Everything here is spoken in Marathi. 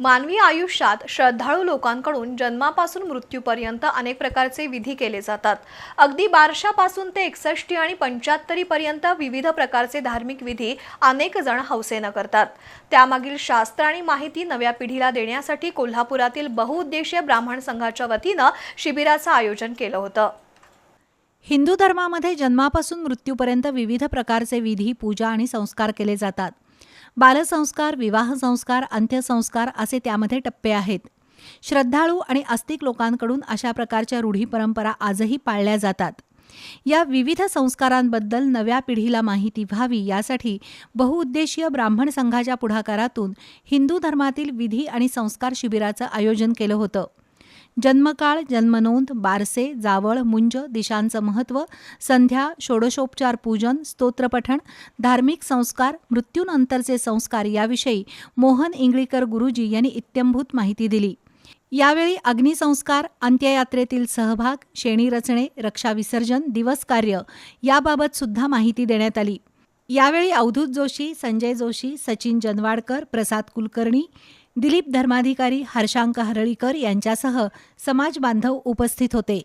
मानवी आयुष्यात श्रद्धाळू लोकांकडून जन्मापासून मृत्यूपर्यंत अनेक प्रकारचे विधी केले जातात. अगदी बारशापासून ते एकसष्टी आणि पंच्याहत्तरी पर्यंत विविध प्रकारचे धार्मिक विधी अनेक जण हौसेनं करतात. त्यामागील शास्त्र आणि माहिती नव्या पिढीला देण्यासाठी कोल्हापुरातील बहुउद्देशीय ब्राह्मण संघाच्या वतीनं शिबिराचं आयोजन केलं होतं. हिंदू धर्मामध्ये जन्मापासून मृत्यूपर्यंत विविध प्रकारचे विधी पूजा आणि संस्कार केले जातात. बालसंस्कार विवाह संस्कार अंत्यसंस्कार असे त्यामध्ये टप्पे आहेत. श्रद्धाळू आणि आस्तिक लोकांकडून अशा प्रकारच्या रूढी परंपरा आजही पाळल्या जातात. या विविध संस्कारांबद्दल नव्या पिढीला माहिती व्हावी यासाठी बहुउद्देशीय ब्राह्मण संघाच्या पुढाकारातून हिंदू धर्मातील विधी आणि संस्कार शिबिराचं आयोजन केलं होतं. जन्मकाळ जन्मनोंद बारसे जावळ मुंज दिशांचं महत्त्व संध्या षोडशोपचार पूजन स्तोत्रपठण धार्मिक संस्कार मृत्यूनंतरचे संस्कार याविषयी मोहन इंगळीकर गुरुजी यांनी इत्यंभूत माहिती दिली. यावेळी अग्निसंस्कार अंत्ययात्रेतील सहभाग शेणी रचणे रक्षा विसर्जन दिवस कार्य याबाबत सुद्धा माहिती देण्यात आली. यावेळी अवधूत जोशी संजय जोशी सचिन जनवाडकर प्रसाद कुलकर्णी दिलीप धर्माधिकारी हर्षांक हरळीकर यांच्यासह समाज बांधव उपस्थित होते.